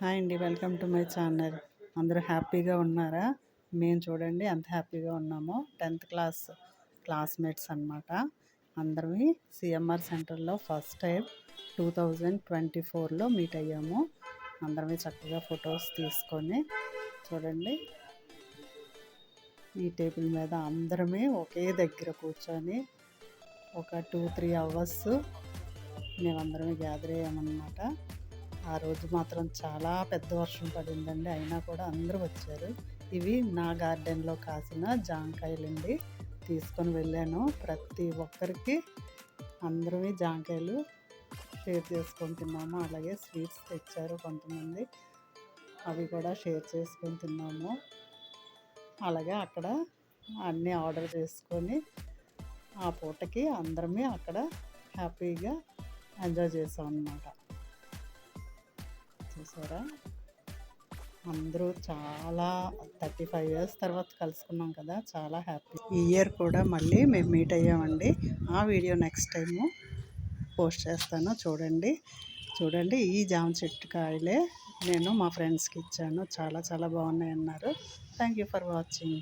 Hi అండి welcome to my channel. అందరూ హ్యాపీగా ఉన్నారా? మేము చూడండి ఎంత హ్యాపీగా ఉన్నామో. టెన్త్ క్లాస్ క్లాస్మేట్స్ అనమాట అందరివి సిఎంఆర్ సెంటర్లో first time two thousand twenty ఫోర్లో మీట్ అయ్యాము. అందరమే చక్కగా ఫొటోస్ తీసుకొని చూడండి. ఈ టేబుల్ మీద అందరమే ఒకే దగ్గర కూర్చొని ఒక టూ త్రీ అవర్స్ మేమందరం గ్యాదర్ అయ్యామన్నమాట. ఆ రోజు మాత్రం చాలా పెద్ద వర్షం పడిందండి. అయినా కూడా అందరూ వచ్చారు. ఇవి నా గార్డెన్లో కాసిన జాంకాయలండి. తీసుకొని వెళ్ళాను. ప్రతి ఒక్కరికి అందరూ జాంకాయలు షేర్ చేసుకొని తిన్నాము. అలాగే స్వీట్స్ తెచ్చారు కొంతమంది. అవి కూడా షేర్ చేసుకొని తిన్నాము. అలాగే అక్కడ అన్నీ ఆర్డర్ చేసుకొని ఆ పూటకి అందరమే అక్కడ హ్యాపీగా ఎంజాయ్ చేసాం అన్నమాట కూడా. అందరూ చాలా థర్టీ ఫైవ్ ఇయర్స్ తర్వాత కలుసుకున్నాం కదా చాలా హ్యాపీ. ఈ ఇయర్ కూడా మళ్ళీ మేము మీట్ అయ్యామండి. ఆ వీడియో నెక్స్ట్ టైము పోస్ట్ చేస్తాను. చూడండి చూడండి ఈ జామ చెట్టు కాయలే నేను మా ఫ్రెండ్స్కి ఇచ్చాను. చాలా చాలా బాగున్నాయి అన్నారు థ్యాంక్ యూ ఫర్ వాచింగ్.